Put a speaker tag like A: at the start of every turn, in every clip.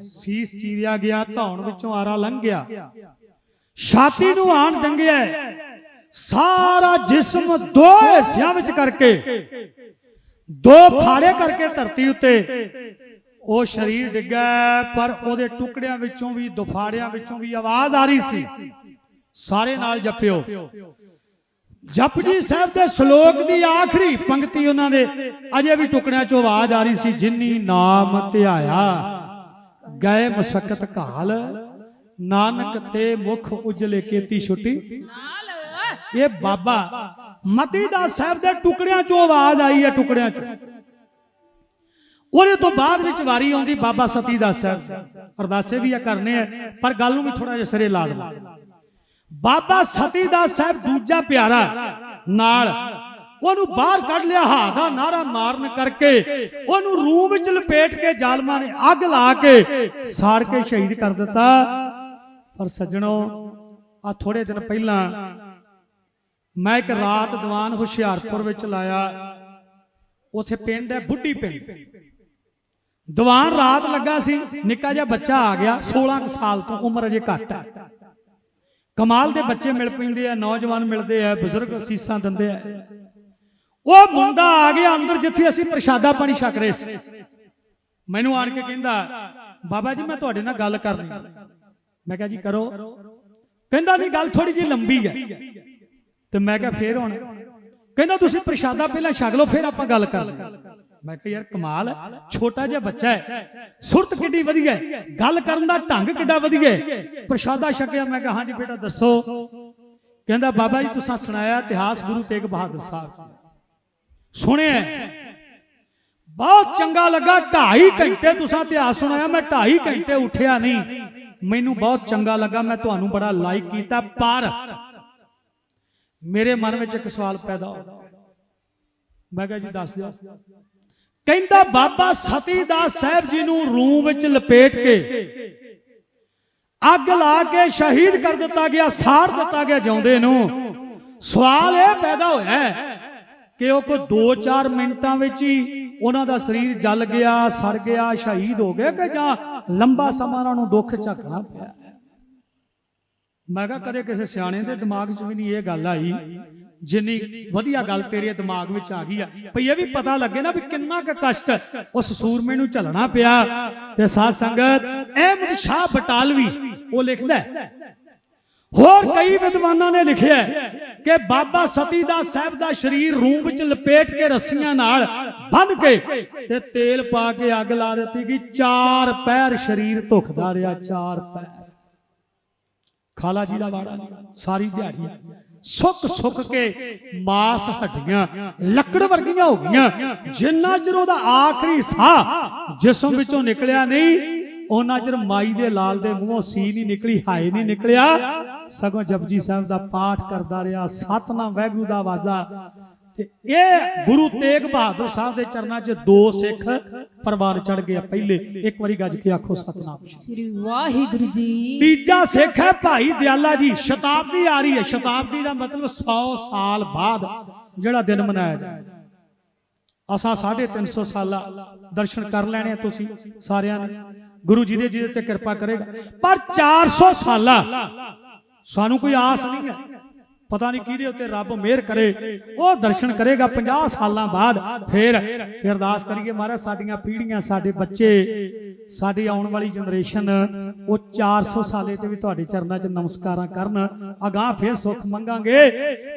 A: ਸੀਸ ਚੀਰਿਆ ਗਿਆ, ਧੌਣ ਵਿੱਚੋਂ ਆਰਾ ਲੰਘ ਗਿਆ। ਛਾਤੀ ਨੂੰ ਆਣ ਡੰਗਿਆ ਸਾਰਾ ਜਿਸਮ ਦੋ ਹਿੱਸਿਆਂ ਵਿੱਚ ਕਰਕੇ, ਦੋ ਫਾੜੇ ਕਰਕੇ ਧਰਤੀ ਉੱਤੇ। ਉਹ ਸਰੀਰ ਡਿੱਗਾ ਪਰ ਉਹਦੇ ਟੁਕੜਿਆਂ ਵਿੱਚੋਂ ਵੀ, ਦੁਫਾੜਿਆਂ ਵਿੱਚੋਂ ਵੀ ਆਵਾਜ਼ ਆ ਰਹੀ ਸੀ। ਸਾਰੇ ਨਾਲ ਜਪਿਓ। ਜਪਜੀ ਸਾਹਿਬ ਦੇ ਸ਼ਲੋਕ ਦੀ ਆਖਰੀ ਪੰਕਤੀ ਉਹਨਾਂ ਦੇ, ਅਜੇ ਵੀ ਟੁਕੜਿਆਂ ਚੋਂ ਆਵਾਜ਼ ਆ ਰਹੀ ਸੀ, ਜਿਨੀ ਨਾਮ ਧਿਆਇਆ। ਗਏ ਮਸਕਤ ਘਾਲ। ਨਾਨਕ ਤੇ ਮੁਖ ਉਜਲੇ ਕੀਤੀ ਛੁੱਟੀ।
B: ਨਾਲ।
A: ਇਹ ਬਾਬਾ ਮਤੀ ਦਾ ਸਾਹਿਬ ਦੇ ਟੁਕੜਿਆਂ ਚੋਂ ਆਵਾਜ਼ ਆਈ ਹੈ ਟੁਕੜਿਆਂ ਚੋਂ। ਉਹਦੇ ਤੋਂ ਬਾਅਦ ਵਿੱਚ ਵਾਰੀ ਆਉਂਦੀ ਬਾਬਾ ਸਤੀ ਦਾ ਸਾਹਿਬ। ਅਰਦਾਸੇ ਵੀ ਆ ਕਰਨੇ ਆ ਪਰ ਗੱਲ ਨੂੰ ਵੀ ਥੋੜਾ ਜਿਹਾ ਸਿਰੇ ਲਾ ਦਵਾਂ ਬਾਬਾ ਸਤੀ ਦਾ ਸਾਹਿਬ ਦੂਜਾ ਪਿਆਰਾ ਨਾਲ ਉਹਨੂੰ ਬਾਹਰ ਕੱਢ ਲਿਆ ਹਾ ਦਾ ਨਾਰਾ ਮਾਰਨ ਕਰਕੇ। ਉਹਨੂੰ ਰੂਹ ਵਿੱਚ ਲਪੇਟ ਕੇ ਜ਼ਾਲਮਾਂ ਨੇ ਅੱਗ ਲਾ ਕੇ ਸਾੜ ਕੇ ਸ਼ਹੀਦ ਕਰ ਦਿੱਤਾ। ਪਰ ਸੱਜਣੋ ਆ ਥੋੜੇ ਦਿਨ ਪਹਿਲਾਂ ਮੈਂ ਇੱਕ ਰਾਤ ਦੀਵਾਨ ਹੁਸ਼ਿਆਰਪੁਰ ਵਿੱਚ ਲਾਇਆ। ਉਥੇ ਪਿੰਡ ਹੈ, ਬੁੱਢੀ ਪਿੰਡ। ਦੀਵਾਨ ਰਾਤ ਲੱਗਾ ਸੀ, ਨਿੱਕਾ ਜਿਹਾ ਬੱਚਾ ਆ ਗਿਆ 16 ਕੁ ਸਾਲ ਤੋਂ ਉਮਰ ਅਜੇ ਘੱਟ ਹੈ। ਕਮਾਲ ਦੇ ਬੱਚੇ ਮਿਲ ਪੈਂਦੇ ਆ, ਨੌਜਵਾਨ ਮਿਲਦੇ ਆ, ਬਜ਼ੁਰਗ ਸੀਸਾਂ ਦਿੰਦੇ ਆ। ਉਹ ਮੁੰਡਾ ਆ ਗਿਆ ਅੰਦਰ ਜਿੱਥੇ ਅਸੀਂ ਪ੍ਰਸ਼ਾਦਾ ਪਾਣੀ ਛਕ ਰਹੇ ਸੀ। ਮੈਨੂੰ ਆਣ ਕੇ ਕਹਿੰਦਾ, ਬਾਬਾ ਜੀ, ਮੈਂ ਤੁਹਾਡੇ ਨਾਲ ਗੱਲ ਕਰਨੀ ਮੈਂ ਕਿਹਾ, ਜੀ, ਕਰੋ। ਕਹਿੰਦਾ, ਨਹੀਂ, ਗੱਲ ਥੋੜੀ ਜਿਹੀ ਲੰਬੀ ਹੈ। ਤੇ ਮੈਂ ਕਿਹਾ, ਫੇਰ ਹੁਣ? ਕਹਿੰਦਾ, ਤੁਸੀਂ ਪ੍ਰਸ਼ਾਦਾ ਪਹਿਲਾਂ ਛਕ ਲਓ, ਫਿਰ ਆਪਾਂ ਗੱਲ ਕਰਦੇ ਮੈਂ ਕਿਹਾ, ਯਾਰ, ਕਮਾਲ ਛੋਟਾ ਜਿਹਾ ਬੱਚਾ ਹੈ। ਸੁਰਤ ਕਿੱਡੀ ਵਧੀਆ ਹੈ। ਗੱਲ ਕਰਨ ਦਾ ਢੰਗ ਕਿੱਡਾ ਵਧੀਆ ਹੈ। ਪ੍ਰਸ਼ਾਦਾ ਛਕਿਆ, ਮੈਂ ਕਿਹਾ, ਹਾਂਜੀ ਬੇਟਾ, ਦੱਸੋ। ਕਹਿੰਦਾ, ਬਾਬਾ ਜੀ, ਤੁਸੀਂ ਸੁਣਾਇਆ ਇਤਿਹਾਸ ਗੁਰੂ ਤੇਗ ਬਹਾਦਰ ਸਾਹਿਬ ਸੁਣਿਆ ਬਹੁਤ ਚੰਗਾ ਲੱਗਾ 2.5 ਘੰਟੇ ਤੁਸੀਂ ਇਤਿਹਾਸ ਸੁਣਾਇਆ, ਮੈਂ 2.5 ਘੰਟੇ ਉੱਠਿਆ ਨਹੀਂ। ਮੈਨੂੰ ਬਹੁਤ ਚੰਗਾ ਲੱਗਾ, ਮੈਂ ਤੁਹਾਨੂੰ ਬੜਾ ਲਾਈਕ ਕੀਤਾ, ਪਰ ਮੇਰੇ ਮਨ ਵਿੱਚ ਇੱਕ ਸਵਾਲ ਪੈਦਾ ਹੋਇਆ। ਮੈਂ ਕਿਹਾ ਜੀ, ਦੱਸ ਦਿਓ। ਕਹਿੰਦਾ, ਬਾਬਾ ਸਤੀ ਦਾਸ ਸਾਹਿਬ ਜੀ ਨੂੰ ਰੂਮ ਵਿੱਚ ਲਪੇਟ ਕੇ ਅੱਗ ਲਾ ਕੇ ਸ਼ਹੀਦ ਕਰ ਦਿੱਤਾ ਗਿਆ, ਸਾੜ ਦਿੱਤਾ ਗਿਆ ਜਿਉਂਦੇ ਨੂੰ। ਸਵਾਲ ਇਹ ਪੈਦਾ ਹੋਇਆ ਕਿ ਉਹ ਕੋਈ 2-4 ਮਿੰਟਾਂ ਵਿੱਚ ਹੀ ਉਹਨਾਂ ਦਾ ਸਰੀਰ ਜਲ ਗਿਆ ਸੜ ਗਿਆ, ਸ਼ਹੀਦ ਹੋ ਗਿਆ ਕਿ ਜਾਂ ਲੰਬਾ ਸਮਾਂ ਉਹਨਾਂ ਨੂੰ ਦੁੱਖ ਝੱਕਣਾ ਪਿਆ? ਮੈਂ ਕਿਹਾ, ਕਦੇ ਕਿਸੇ ਸਿਆਣੇ ਦੇ ਦਿਮਾਗ 'ਚ ਵੀ ਨਹੀਂ ਇਹ ਗੱਲ ਆਈ। ਜਿੰਨੀ ਵਧੀਆ ਗੱਲ ਤੇਰੇ ਦਿਮਾਗ ਵਿੱਚ ਆ ਗਈ ਆ। ਭਈ ਇਹ ਵੀ ਪਤਾ ਲੱਗੇ ਨਾ ਵੀ ਕਿੰਨਾ ਕੁ ਕਸ਼ਟ ਉਸ ਸੂਰਮੇ ਨੂੰ ਝੱਲਣਾ ਪਿਆ। ਤੇ ਸਾਧ ਸੰਗਤ, ਅਹਿਮਦ ਸ਼ਾਹ ਬਟਾਲਵੀ, ਉਹ ਲਿਖਦਾ ਹੋਰ ਕਈ ਵਿਦਵਾਨਾਂ ਨੇ ਲਿਖਿਆ ਕਿ ਬਾਬਾ ਸਤੀ ਦਾਸ ਸਾਹਿਬ ਦਾ ਸਰੀਰ ਰੂਮ ਵਿੱਚ ਲਪੇਟ ਕੇ ਰੱਸੀਆਂ ਨਾਲ ਬੰਨ ਕੇ ਤੇ ਤੇਲ ਪਾ ਕੇ ਅੱਗ ਲਾ ਦਿੱਤੀ ਗਈ ਚਾਰ ਪੈਰ ਸਰੀਰ ਧੁਖਦਾ ਰਿਹਾ, ਚਾਰ ਪੈਰ। ਖਾਲਾ ਜੀ ਦਾ ਵਾੜਾ ਸਾਰੀ ਦਿਹਾੜੀ। ਸੁੱਕ ਸੁੱਕ ਕੇ ਮਾਸ ਹੱਡੀਆਂ ਲੱਕੜ ਵਰਗੀਆਂ ਹੋ ਗਈਆਂ, ਜਿੰਨਾ ਚਿਰ ਉਹਦਾ ਆਖਰੀ ਸਾਹ ਜਿਸਮ ਵਿੱਚੋਂ ਨਿਕਲਿਆ ਨਹੀਂ ਉਹਨਾਂ ਚਿਰ ਮਾਈ ਦੇ ਲਾਲ ਦੇ ਮੂੰਹੋਂ ਸੀ ਨਹੀਂ ਨਿਕਲੀ ਹਾਏ ਨਹੀਂ ਨਿਕਲਿਆ। ਸਗੋਂ ਜਪਜੀ ਸਾਹਿਬ ਦਾ ਪਾਠ ਕਰਦਾ ਰਿਹਾ ਸਤਨਾਮ ਵੈਗੂ ਦਾ ਵਾਜਾ ਤੇ ਇਹ ਗੁਰੂ ਤੇਗ ਬਹਾਦਰ ਸਾਹਿਬ ਦੇ ਚਰਨਾਂ 'ਚ ਦੋ ਸਿੱਖ ਪਰਵਾਰ ਚੜ ਗਏ ਪਹਿਲੇ। ਇੱਕ ਵਾਰੀ ਗੱਜ ਕੇ ਆਖੋ ਸਤਨਾਮ।
B: ਸ੍ਰੀ ਵਾਹਿਗੁਰੂ ਜੀ।
A: ਤੀਜਾ ਸਿੱਖ ਹੈ ਭਾਈ ਦਿਆਲਾ ਜੀ। ਸ਼ਤਾਬਦੀ ਆ ਰਹੀ ਹੈ। ਸ਼ਤਾਬਦੀ ਦਾ ਮਤਲਬ 100 ਸਾਲ ਬਾਅਦ ਜਿਹੜਾ ਦਿਨ ਮਨਾਇਆ ਜਾਂਦਾ ਅਸਾਂ 350 ਸਾਲਾ ਦਰਸ਼ਨ ਕਰ ਲੈਣੇ ਤੁਸੀਂ ਸਾਰਿਆਂ ਨੇ। ਗੁਰੂ ਜੀ ਦੇ ਜਿਹਦੇ ਤੇ ਕਿਰਪਾ ਕਰੇਗਾ। ਪਰ 400 ਸਾਲਾ ਸਾਨੂੰ ਕੋਈ ਆਸ ਨਹੀਂ ਹੈ। ਪਤਾ ਨਹੀਂ ਕਿਹਦੇ ਉੱਤੇ ਰੱਬ ਮਿਹਰ ਕਰੇ ਉਹ ਦਰਸ਼ਨ ਕਰੇਗਾ 50 ਸਾਲਾਂ ਬਾਅਦ ਫੇਰ ਫਿਰ ਅਰਦਾਸ ਕਰੀਏ ਮਹਾਰਾਜ ਸਾਡੀਆਂ ਪੀੜ੍ਹੀਆਂ ਸਾਡੇ ਬੱਚੇ ਸਾਡੀ ਆਉਣ ਵਾਲੀ ਜਨਰੇਸ਼ਨ ਉਹ 400 ਸਾਲੇ ਤੇ ਵੀ ਤੁਹਾਡੇ ਚਰਨਾਂ 'ਚ ਨਮਸਕਾਰਾਂ ਕਰਨ ਅਗਾਹ ਫੇਰ ਸੁੱਖ ਮੰਗਾਂਗੇ।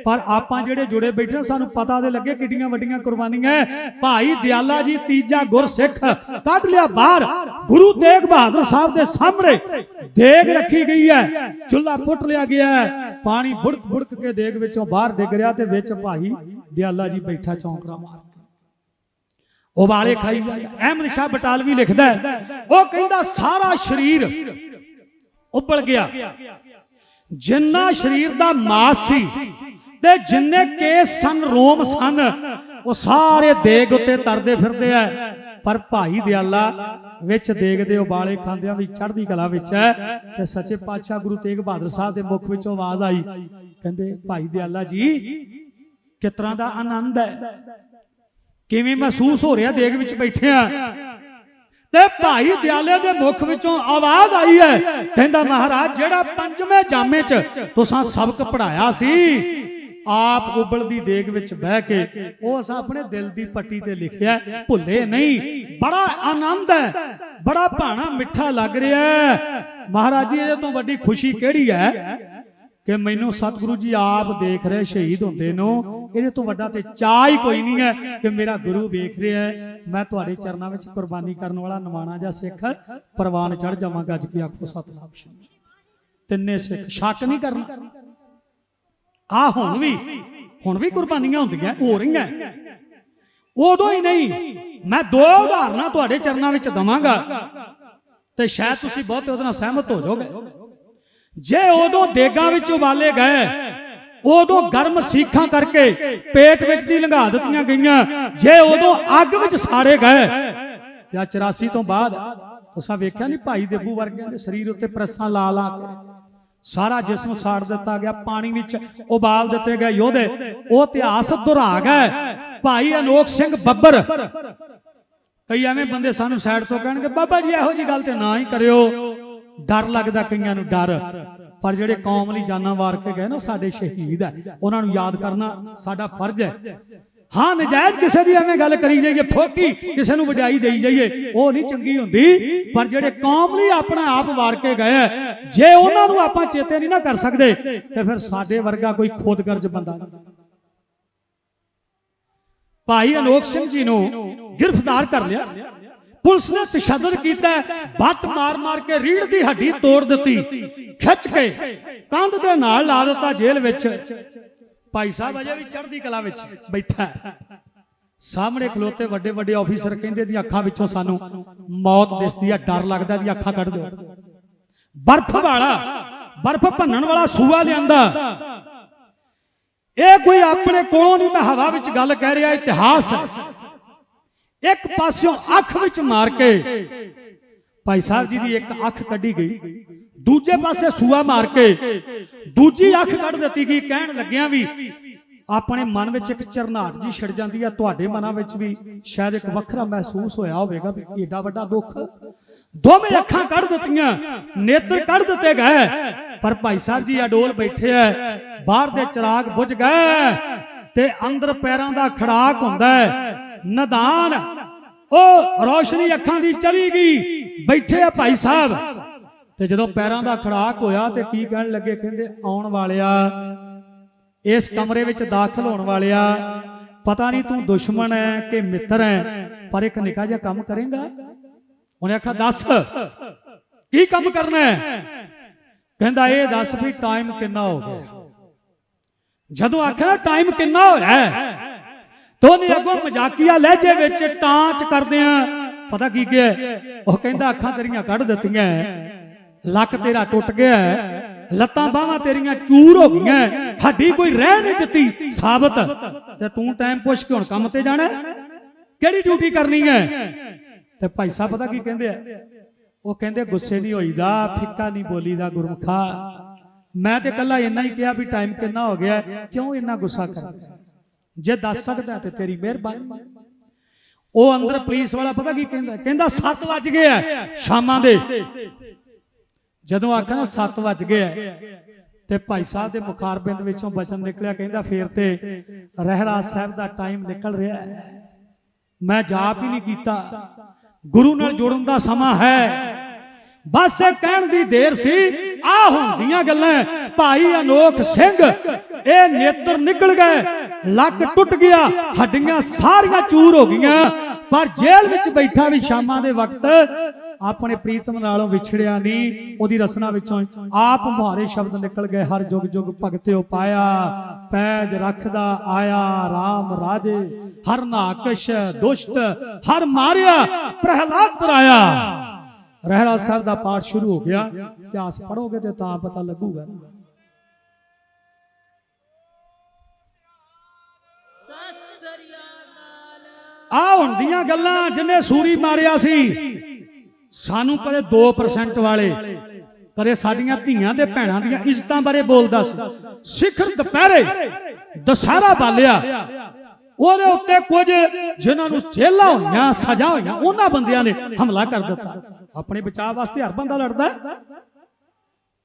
A: ਪਰ ਆਪਾਂ ਜਿਹੜੇ ਜੁੜੇ ਬੈਠੇ ਹਾਂ, ਸਾਨੂੰ ਪਤਾ ਦੇ ਲੱਗੇ ਕਿੱਡੀਆਂ ਵੱਡੀਆਂ ਕੁਰਬਾਨੀਆਂ ਭਾਈ ਦਿਆਲਾ ਜੀ ਤੀਜਾ ਗੁਰਸਿੱਖ ਕੱਢ ਲਿਆ ਬਾਹਰ। ਗੁਰੂ ਤੇਗ ਬਹਾਦਰ ਸਾਹਿਬ ਦੇ ਸਾਹਮਣੇ ਦੇਗ ਰੱਖੀ ਗਈ ਹੈ ਚੁੱਲ੍ਹਾ ਪੁੱਟ ਲਿਆ ਗਿਆ ਹੈ ਪਾਣੀ ਬੁੜਕ ਬੁੜਕ ਕੇ ਦੇਗ ਵਿੱਚੋਂ ਬਾਹਰ ਡਿੱਗ ਰਿਹਾ ਤੇ ਵਿੱਚ ਭਾਈ ਦਿਆਲਾ ਜੀ ਬੈਠਾ ਚੌਂਕੜਾ ਮਾਰ ਕੇ। ਉਬਾਲੇ ਖਾਈ ਜਾਂਦਾ। ਅਹਿਮਦ ਸ਼ਾਹ ਬਟਾਲਵੀ ਲਿਖਦਾ ਉਹ ਕਹਿੰਦਾ, ਸਾਰਾ ਸਰੀਰ ਉੱਬਲ ਗਿਆ। ਜਿੰਨਾ ਸਰੀਰ ਦਾ ਮਾਸ ਸੀ ਤੇ ਜਿੰਨੇ ਕੇਸ ਸਨ, ਰੋਮ ਸਨ, ਉਹ ਸਾਰੇ ਦੇਗ ਉੱਤੇ ਤਰਦੇ ਫਿਰਦੇ ਆ। ਪਰ ਭਾਈ ਦਿਆਲਾ ਵਿੱਚ ਦੇਗ ਉਬਾਲੇ ਖਾਂਦਿਆਂ ਵੀ ਚੜ੍ਹਦੀ ਕਲਾ ਵਿੱਚ ਹੈ ਤੇ ਸੱਚੇ ਪਾਤਸ਼ਾਹ ਗੁਰੂ ਤੇਗ ਬਹਾਦਰ ਸਾਹਿਬ ਦੇ ਮੁਖ ਵਿੱਚੋਂ ਆਵਾਜ਼ ਆਈ। ਕਹਿੰਦੇ, ਭਾਈ ਦਿਆਲਾ ਜੀ, ਕਿਸ ਤਰ੍ਹਾਂ ਦਾ ਆਨੰਦ ਹੈ? ਕਿਵੇਂ ਮਹਿਸੂਸ ਹੋ ਰਿਹਾ ਦੇਗ ਵਿੱਚ ਬੈਠਿਆ ਤੇ ਭਾਈ ਦਿਆਲੇ ਦੇ ਮੁਖ ਵਿੱਚੋਂ ਆਵਾਜ਼ ਆਈ ਹੈ। ਕਹਿੰਦਾ, ਮਹਾਰਾਜ, ਜਿਹੜਾ ਪੰਜਵੇਂ ਜਾਮੇ 'ਚ ਤੁਸਾਂ ਸਬਕ ਪੜਾਇਆ ਸੀ ਆਪ ਉਬਲਦੀ ਦੇਗ ਵਿੱਚ ਬਹਿ ਕੇ ਉਹ ਅਸਾਂ ਆਪਣੇ ਦਿਲ ਦੀ ਪੱਟੀ ਤੇ ਲਿਖਿਆ, ਭੁੱਲੇ ਨਹੀਂ, ਬੜਾ ਆਨੰਦ ਹੈ, ਬੜਾ ਭਾਣਾ ਮਿੱਠਾ ਲੱਗ ਰਿਹਾ ਹੈ। ਮਹਾਰਾਜ ਜੀ, ਇਹਦੇ ਤੋਂ ਵੱਡੀ ਖੁਸ਼ੀ ਕਿਹੜੀ ਹੈ? ਕਿ ਮੈਨੂੰ ਸਤਿਗੁਰੂ ਜੀ ਆਪ ਦੇਖ ਰਹੇ ਸ਼ਹੀਦ ਹੁੰਦੇ ਨੂੰ ਇਹਦੇ ਤੋਂ ਵੱਡਾ ਤੇ ਚਾਹ ਹੀ ਕੋਈ ਨਹੀਂ ਹੈ ਕਿ ਮੇਰਾ ਗੁਰੂ ਵੇਖ ਰਿਹਾ ਹੈ। ਮੈਂ ਤੁਹਾਡੇ ਚਰਨਾਂ ਵਿੱਚ ਕੁਰਬਾਨੀ ਕਰਨ ਵਾਲਾ ਨਿਮਾਣਾ ਜਾਂ ਸਿੱਖ, ਪ੍ਰਵਾਨ ਚੜ ਜਾਵਾਂਗਾ, ਅੱਜ ਕੀ ਆਖੋ ਸਤਨਾਮ ਸ਼੍ਰੀ ਤਿੰਨੇ ਸਿੱਖ, ਸ਼ੱਕ ਨਹੀਂ ਕਰਨਾ। ਆ ਹੁਣ ਵੀ ਹੁਣ ਵੀ ਕੁਰਬਾਨੀਆਂ ਹੁੰਦੀਆਂ, ਹੋ ਰਹੀਆਂ। ਉਦੋਂ ਹੀ ਨਹੀਂ, ਮੈਂ ਦੋ ਉਦਾਹਰਨਾਂ ਤੁਹਾਡੇ ਚਰਨਾਂ ਵਿੱਚ ਦਵਾਂਗਾ। ਤੇ ਸ਼ਾਇਦ ਤੁਸੀਂ ਬਹੁਤੇ ਉਹਦੇ ਨਾਲ ਸਹਿਮਤ ਹੋ ਜਾਓਗੇ। ਜੇ ਉਦੋਂ ਦੇਗਾਂ ਵਿੱਚ ਉਬਾਲੇ ਗਏ, ਉਦੋਂ ਗਰਮ ਸੀਖਾਂ ਕਰਕੇ ਪੇਟ ਵਿੱਚ ਦੀ ਲੰਘਾ ਦਿੱਤੀਆਂ ਗਈਆਂ, ਜੇ ਉਦੋਂ ਅੱਗ ਵਿੱਚ ਸਾੜੇ ਗਏ, ਜਾਂ 84 ਤੋਂ ਬਾਅਦ, ਤੁਸੀਂ ਵੇਖਿਆ ਨਹੀਂ ਭਾਈ ਦੇਬੂ ਵਰਗਿਆਂ ਦੇ ਸਰੀਰ ਉੱਤੇ ਪ੍ਰੈਸਾਂ ਲਾ ਲਾ ਕੇ? ਸਾਰਾ ਜਿਸਮ ਸਾੜ ਦਿੱਤਾ ਗਿਆ, ਪਾਣੀ ਵਿੱਚ ਉਬਾਲ ਦਿੱਤੇ ਗਏ ਯੋਧੇ। ਉਹ ਇਤਿਹਾਸ ਦੁਹਰਾ ਗਿਆ ਭਾਈ ਅਨੋਖ ਸਿੰਘ ਬੱਬਰ। ਕਈ ਐਵੇਂ ਬੰਦੇ ਸਾਨੂੰ ਸਾਈਡ ਤੋਂ ਕਹਿਣਗੇ ਬਾਬਾ ਜੀ, ਇਹੋ ਜੀ ਗੱਲ ਤੇ ਨਾ ਹੀ ਕਰਿਓ। ਡਰ ਲੱਗਦਾ ਕਈਆਂ ਨੂੰ, ਡਰ। ਪਰ ਜਿਹੜੇ ਕੌਮ ਲਈ ਜਾਨਾਂ ਵਾਰ ਕੇ ਗਏ ਨਾ, ਉਹ ਸਾਡੇ ਸ਼ਹੀਦ ਹੈ। ਉਹਨਾਂ ਨੂੰ ਯਾਦ ਕਰਨਾ ਸਾਡਾ ਫਰਜ਼ ਹੈ। ਹਾਂ, ਨਜਾਇਜ਼ ਕਿਸੇ ਦੀ ਐਵੇਂ ਗੱਲ ਕਰੀ ਜਾਈਏ, ਫੋਕੀ ਕਿਸੇ ਨੂੰ ਵਡਿਆਈ ਦੇਈ ਜਾਈਏ, ਉਹ ਨਹੀਂ ਚੰਗੀ ਹੁੰਦੀ। ਪਰ ਜਿਹੜੇ ਕੌਮ ਲਈ ਆਪਣਾ ਆਪ ਵਾਰ ਕੇ ਗਏ ਜੇ ਉਹਨਾਂ ਨੂੰ ਆਪਾਂ ਚੇਤੇ ਨਹੀਂ ਨਾ ਕਰ ਸਕਦੇ, ਤੇ ਫਿਰ ਸਾਡੇ ਵਰਗਾ ਕੋਈ ਖੋਦਗਰਜ਼ ਬੰਦਾ ਨਹੀਂ। ਭਾਈ ਅਲੋਕ ਸਿੰਘ ਜੀ ਨੂੰ ਗ੍ਰਿਫਤਾਰ ਕਰ ਲਿਆ। ਪੁਲਿਸ ਨੇ ਤਸ਼ੱਦਦ ਕੀਤਾ ਬੱਟ ਮਾਰ-ਮਾਰ ਕੇ ਰੀੜ ਦੀ ਹੱਡੀ ਤੋੜ ਦਿੱਤੀ, ਖਿੱਚ ਕੇ ਕੰਧ ਦੇ ਨਾਲ ਲਾ ਦਿੱਤਾ ਜੇਲ੍ਹ ਵਿੱਚ। ਭਾਈ ਸਾਹਿਬ ਅਜੇ ਵੀ ਚੜ੍ਹਦੀ ਕਲਾ ਵਿੱਚ ਬੈਠਾ ਹੈ। ਸਾਹਮਣੇ ਖਲੋਤੇ ਵੱਡੇ ਵੱਡੇ ਆਫੀਸਰ ਕਹਿੰਦੇ ਦੀ ਅੱਖਾਂ ਵਿੱਚੋਂ ਸਾਨੂੰ ਮੌਤ ਦਿਸਦੀ ਆ ਡਰ ਲੱਗਦਾ ਦੀ ਅੱਖਾਂ ਕੱਢ ਦਿਓ। ਬਰਫ਼ ਵਾਲਾ, ਬਰਫ਼ ਭੰਨਣ ਵਾਲਾ ਸੂਆ ਲਿਆਂਦਾ। ਇਹ ਕੋਈ ਆਪਣੇ ਕੋਲੋਂ ਨਹੀਂ, ਮੈਂ ਹਵਾ ਵਿੱਚ ਗੱਲ ਕਹਿ ਰਿਹਾ, ਇਤਿਹਾਸ ਹੈ। ਇੱਕ ਪਾਸਿਓਂ ਅੱਖ ਵਿੱਚ ਮਾਰ ਕੇ ਭਾਈ ਸਾਹਿਬ ਜੀ ਦੀ ਇੱਕ ਅੱਖ ਕੱਢੀ ਗਈ। ਦੂਜੇ ਪਾਸੇ ਸੂਆ ਮਾਰ ਕੇ ਦੂਜੀ ਅੱਖ ਕੱਢ ਦਿੱਤੀ ਗਈ, ਕਹਿਣ ਲੱਗਿਆ ਵੀ ਆਪਣੇ ਮਨ ਵਿੱਚ ਇੱਕ ਚਰਨਾਟ ਜੀ ਛਿੜ ਜਾਂਦੀ ਆ, ਤੁਹਾਡੇ ਮਨਾਂ ਵਿੱਚ ਵੀ ਸ਼ਾਇਦ ਇੱਕ ਵੱਖਰਾ ਮਹਿਸੂਸ ਹੋਇਆ ਹੋਵੇਗਾ ਵੀ ਏਡਾ ਵੱਡਾ ਦੁੱਖ। ਦੋਵੇਂ ਅੱਖਾਂ ਕੱਢ ਦਿੱਤੀਆਂ, ਨੇਤਰ ਕੱਢ ਦਿੱਤੇ ਗਏ, ਪਰ ਭਾਈ ਸਾਹਿਬ ਜੀ ਅਡੋਲ ਬੈਠੇ ਐ ਬਾਹਰ ਦੇ ਚਿਰਾਗ ਬੁਝ ਗਏ ਤੇ ਅੰਦਰ ਪੈਰਾਂ ਦਾ ਖੜਾਕ ਹੁੰਦਾ ਹੈ, ਨਦਾਨ, ਉਹ ਰੋਸ਼ਨੀ ਅੱਖਾਂ ਦੀ ਚਲੀ ਗਈ, ਬੈਠੇ ਆ ਭਾਈ ਸਾਹਿਬ। ਤੇ ਜਦੋਂ ਪੈਰਾਂ ਦਾ ਖੜਾਕ ਹੋਇਆ ਤੇ ਕੀ ਕਹਿਣ ਲੱਗੇ, ਕਹਿੰਦੇ, ਆਉਣ ਵਾਲਿਆ, ਇਸ ਕਮਰੇ ਵਿੱਚ ਦਾਖਲ ਹੋਣ ਵਾਲਿਆ, ਪਤਾ ਨਹੀਂ ਤੂੰ ਦੁਸ਼ਮਣ ਹੈ ਕਿ ਮਿੱਤਰ ਹੈ ਪਰ ਇੱਕ ਨਿੱਕਾ ਜਿਹਾ ਕੰਮ ਕਰੇਗਾ? ਉਹਨੇ ਆਖਿਆ, ਦੱਸ, ਕੀ ਕੰਮ ਕਰਨਾ ਹੈ ਕਹਿੰਦਾ, ਇਹ ਦੱਸ ਵੀ ਟਾਈਮ ਕਿੰਨਾ ਹੋ ਗਿਆ। ਜਦੋਂ ਆਖਿਆ ਟਾਈਮ ਕਿੰਨਾ ਹੋਇਆ? ਹੈ ਤੋ ਨੇ ਅੱਗੋਂ ਮਜ਼ਾਕੀਆ ਲਹਿਜੇ ਵਿੱਚ ਟਾਂਚ ਕਰਦੇ ਆ ਪਤਾ ਕੀ ਕਿਹਾ? ਉਹ ਕਹਿੰਦਾ, ਅੱਖਾਂ ਤੇਰੀਆਂ ਕੱਢ ਦਿੱਤੀਆਂ ਲੱਕ ਤੇਰਾ ਟੁੱਟ ਗਿਆ ਲੱਤਾਂ ਬਾਹਾਂ ਤੇਰੀਆਂ ਚੂਰ ਹੋ ਗਈਆਂ ਹੱਡੀ ਕੋਈ ਰਹਿ ਨਹੀਂ ਦਿੱਤੀ, ਸਾਬਤ। ਤੇ ਤੂੰ ਟਾਈਮ ਪੁੱਛ ਕੇ ਹੁਣ ਕੰਮ ਤੇ ਜਾਣਾ ਕਿਹੜੀ ਡਿਊਟੀ ਕਰਨੀ ਹੈ? ਤੇ ਭਾਈ ਸਾਹਿਬ ਪਤਾ ਕੀ ਕਹਿੰਦੇ ਆ? ਉਹ ਕਹਿੰਦੇ, ਗੁੱਸੇ ਨਹੀਂ ਹੋਈਦਾ, ਫਿੱਕਾ ਨਹੀਂ ਬੋਲੀਦਾ ਗੁਰਮਖਾ। ਮੈਂ ਤੇ ਕੱਲਾ ਇੰਨਾ ਹੀ ਕਿਹਾ ਵੀ ਟਾਈਮ ਕਿੰਨਾ ਹੋ ਗਿਆ ਕਿਉਂ ਇੰਨਾ ਗੁੱਸਾ ਕਰਦਾ ਜੇ ਦੱਸ ਸਕਦਾ ਤੇ ਤੇਰੀ ਮਿਹਰਬਾਨੀ। ਉਹ ਅੰਦਰ ਪੁਲਿਸ ਵਾਲਾ ਪਤਾ ਕੀ ਕਹਿੰਦਾ ਕਹਿੰਦਾ 7 ਵੱਜ ਗਏ ਆ ਸ਼ਾਮਾਂ ਦੇ। ਜਦੋਂ ਆਖਿਆ ਨਾ 7 ਵੱਜ ਗਏ ਤੇ ਭਾਈ ਸਾਹਿਬ ਦੇ ਮੁਖਾਰਬਿੰਦ ਵਿੱਚੋਂ ਬਚਨ ਨਿਕਲਿਆ ਕਹਿੰਦਾ ਫੇਰ ਤੇ ਰਹਿਰਾ ਸਾਹਿਬ ਦਾ ਟਾਈਮ ਨਿਕਲ ਰਿਹਾ ਹੈ। ਮੈਂ ਜਾਪ ਹੀ ਨਹੀਂ ਕੀਤਾ। ਗੁਰੂ ਨਾਲ ਜੁੜਨ ਦਾ ਸਮਾਂ ਹੈ। ਬਸ ਇਹ ਕਹਿਣ ਦੀ ਦੇਰ ਸੀ ਆ ਹੁੰਦੀਆਂ ਗੱਲਾਂ ਭਾਈ ਅਨੋਖ ਸਿੰਘ ਇਹ ਨੇਤਰ ਨਿਕਲ ਗਏ। ਲੱਕ ਟੁੱਟ ਗਿਆ। ਹੱਡੀਆਂ ਸਾਰੀਆਂ ਚੂਰ ਹੋ ਗਈਆਂ। ਪਰ ਜੇਲ੍ਹ ਵਿੱਚ ਬੈਠਾ ਵੀ ਸ਼ਾਮਾਂ ਦੇ ਵਕਤ ਆਪਣੇ ਪ੍ਰੀਤਮ ਨਾਲੋਂ ਵਿਛੜਿਆ ਨਹੀਂ, ਉਹਦੀ ਰਸਨਾ ਵਿੱਚੋਂ ਆਪ ਮੁਹਾਰੇ ਸ਼ਬਦ ਨਿਕਲ ਗਏ, ਹਰ ਜੁਗ ਜੁਗ ਭਗਤਿਓ ਪਾਇਆ, ਪੈਜ ਰੱਖਦਾ ਆਇਆ RAM ਰਾਜੇ, ਹਰ ਨਾਕਸ਼ ਦੁਸ਼ਟ, ਹਰ ਮਾਰਿਆ, ਪ੍ਰਹਿਲਾਦ ਤਰਾਇਆ। ਰਹਿਰਾ ਸਾਹਿਬ ਦਾ ਪਾਠ ਸ਼ੁਰੂ ਹੋ ਗਿਆ, ਇਤਿਹਾਸ ਪੜੋਗੇ ਤੇ ਤਾਂ ਪਤਾ ਲੱਗੂਗਾ।
B: ਸਤਿ ਸ੍ਰੀ ਅਕਾਲ
A: ਆ ਹੁੰਦੀਆਂ ਗੱਲਾਂ ਜਿਨੇ ਸੂਰੀ ਮਾਰਿਆ ਸੀ ਸਾਨੂੰ ਕਦੇ 2% ਵਾਲੇ ਕਦੇ ਸਾਡੀਆਂ ਧੀਆਂ ਤੇ ਭੈਣਾਂ ਦੀਆਂ ਇੱਜ਼ਤਾਂ ਬਾਰੇ ਬੋਲਦਾ ਸੀ। ਸਿਖਰ ਦੁਪਹਿਰੇ ਦਸਹਿਰਾ ਬਾਲਿਆ। ਉਹਦੇ ਉੱਤੇ ਕੁਝ ਜਿਨ੍ਹਾਂ ਨੂੰ ਜੇਲਾਂ ਹੋਈਆਂ, ਸਜ਼ਾ ਹੋਈਆਂ, ਉਹਨਾਂ ਬੰਦਿਆਂ ਨੇ ਹਮਲਾ ਕਰ ਦਿੱਤਾ। ਆਪਣੇ ਬਚਾਅ ਵਾਸਤੇ ਹਰ ਬੰਦਾ ਲੜਦਾ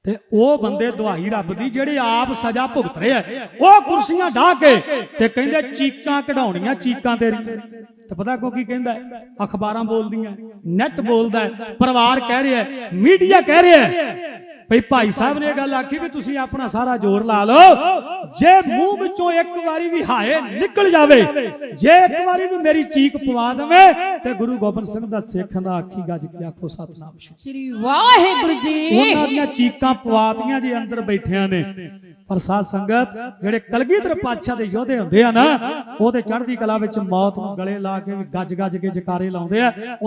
A: ਤੇ ਉਹ ਬੰਦੇ ਦੁਹਾਈ ਰੱਬ ਦੀ ਜਿਹੜੇ ਆਪ ਸਜ਼ਾ ਭੁਗਤ ਰਹੇ ਆ। ਉਹ ਕੁਰਸੀਆਂ ਢਾ ਕੇ ਤੇ ਕਹਿੰਦੇ ਚੀਕਾਂ ਕਢਾਉਣੀਆਂ, ਚੀਕਾਂ ਤੇਰੀ ਤੇ ਪਤਾ ਕੋ ਕੀ ਕਹਿੰਦਾ ਅਖਬਾਰਾਂ ਬੋਲਦੀਆਂ ਨੈਟ ਬੋਲਦਾ ਪਰਿਵਾਰ ਕਹਿ ਰਿਹਾ ਮੀਡੀਆ ਕਹਿ ਰਿਹਾ ਭਈ ਭਾਈ ਸਾਹਿਬ ਨੇ ਇਹ ਗੱਲ ਆਖੀ ਵੀ ਤੁਸੀਂ ਆਪਣਾ ਸਾਰਾ ਜ਼ੋਰ ਲਾ ਲਓ। ਜੇ ਮੂੰਹ ਵਿੱਚੋਂ ਇੱਕ ਵਾਰੀ ਵੀ ਹਾਏ ਨਿਕਲ ਜਾਵੇ ਜੇ ਇੱਕ ਵਾਰੀ ਵੀ ਮੇਰੀ ਚੀਕ ਪਵਾ ਦੇਵੇ ਤੇ ਗੁਰੂ ਗੋਬਿੰਦ ਸਿੰਘ ਦਾ ਸਿੱਖ ਦਾ ਆਖੀ ਗੱਜ ਕੇ ਆਖੋ ਸਤਨਾਮ ਸ਼੍ਰੀ
B: ਸ੍ਰੀ ਵਾਹਿਗੁਰੂ ਜੀ।
A: ਉਹਨਾਂ ਦੀਆਂ ਚੀਕਾਂ ਪਵਾਤੀਆਂ ਜੀ ਅੰਦਰ ਬੈਠਿਆਂ ਨੇ। ਪਰ ਸਾਧ ਸੰਗਤ ਜਿਹੜੇ ਕਲਗੀਧਰ ਪਾਤਸ਼ਾਹ ਦੇ ਯੋਧੇ ਹੁੰਦੇ ਆ ਨਾ ਉਹ ਤੇ ਚੜ੍ਹਦੀ ਕਲਾ ਵਿੱਚ ਮੌਤ ਨੂੰ ਗਲੇ ਲਾ ਕੇ ਗੱਜ ਗੱਜ ਕੇ ਜਕਾਰੇ ਲਾਉਂਦੇ ਆ।